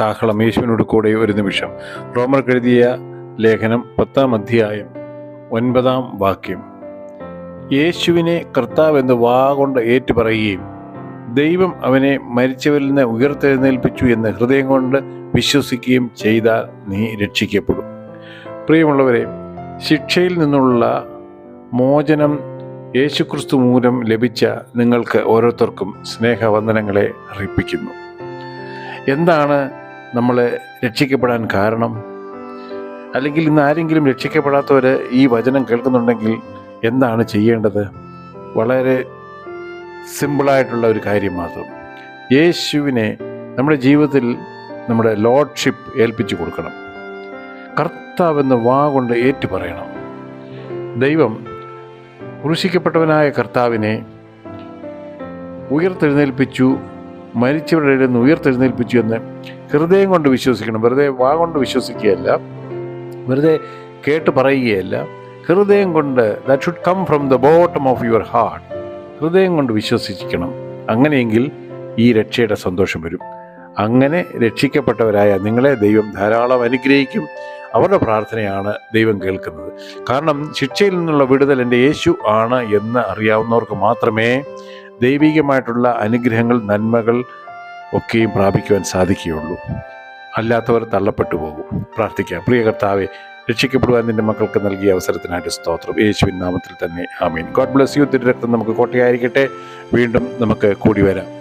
കാഹളം യേശുവിനോട് കൂടെ ഒരു നിമിഷം. റോമർ എഴുതിയ ലേഖനം പത്താം അധ്യായം ഒൻപതാം വാക്യം. യേശുവിനെ കർത്താവെന്ന് വാ കൊണ്ട് ഏറ്റുപറയുകയും ദൈവം അവനെ മരിച്ചവരിൽ നിന്ന് ഉയർത്തെഴുന്നേൽപ്പിച്ചു എന്ന് ഹൃദയം കൊണ്ട് വിശ്വസിക്കുകയും ചെയ്താൽ നീ രക്ഷിക്കപ്പെടും. പ്രിയമുള്ളവരെ ശിക്ഷയിൽ നിന്നുള്ള മോചനം യേശുക്രിസ്തു മൂലം ലഭിച്ച നിങ്ങൾക്ക് ഓരോരുത്തർക്കും സ്നേഹവന്ദനങ്ങളെ അറിയിപ്പിക്കുന്നു എന്താണ് നമ്മൾ രക്ഷിക്കപ്പെടാൻ കാരണം? അല്ലെങ്കിൽ ഇന്ന് ആരെങ്കിലും രക്ഷിക്കപ്പെടാത്തവർ ഈ വചനം കേൾക്കുന്നുണ്ടെങ്കിൽ എന്താണ് ചെയ്യേണ്ടത്? വളരെ സിമ്പിളായിട്ടുള്ള ഒരു കാര്യം മാത്രം. യേശുവിനെ നമ്മുടെ ജീവിതത്തിൽ നമ്മുടെ ലോഡ്ഷിപ്പ് ഏൽപ്പിച്ചു കൊടുക്കണം. കർത്താവെന്ന് വാ കൊണ്ട് ഏറ്റു പറയണം ദൈവം ക്രൂശിക്കപ്പെട്ടവനായ കർത്താവിനെ ഉയർത്തെഴുന്നേൽപ്പിച്ചു മരിച്ചവരുടെ ഇടയിൽ നിന്ന് ഉയർത്തെഴുന്നേൽപ്പിച്ചു എന്ന് ഹൃദയം കൊണ്ട് വിശ്വസിക്കണം. വെറുതെ വാ കൊണ്ട് വിശ്വസിക്കുകയല്ല. വെറുതെ കേട്ട് പറയുകയല്ല. ഹൃദയം കൊണ്ട് that should come from the bottom of your heart ഹൃദയം കൊണ്ട് വിശ്വസിക്കണം. അങ്ങനെയെങ്കിൽ ഈ രക്ഷയുടെ സന്തോഷം വരും. അങ്ങനെ രക്ഷിക്കപ്പെട്ടവരായ നിങ്ങളെ ദൈവം ധാരാളം അനുഗ്രഹിക്കും. അവരുടെ പ്രാർത്ഥനയാണ് ദൈവം കേൾക്കുന്നത്. കാരണം ശിക്ഷയിൽ നിന്നുള്ള വിടുതൽ എന്റെ യേശു ആണ് എന്ന് അറിയാവുന്നവർക്ക് മാത്രമേ ദൈവികമായിട്ടുള്ള അനുഗ്രഹങ്ങൾ നന്മകൾ ഒക്കെയും പ്രാപിക്കുവാൻ സാധിക്കുകയുള്ളൂ. അല്ലാത്തവർ തള്ളപ്പെട്ടു പോകും. പ്രാർത്ഥിക്കാം. പ്രിയ കർത്താവെ രക്ഷിക്കപ്പെടുവാൻ നിന്റെ മക്കൾക്ക് നൽകിയ അവസരത്തിനായിട്ട് സ്തോത്രം. യേശുവിൻ നാമത്തിൽ തന്നെ. ആമീൻ. God bless you. തിരുരക്തം നമുക്ക് കോട്ടയായിരിക്കട്ടെ. വീണ്ടും നമുക്ക് കൂടി വരാം.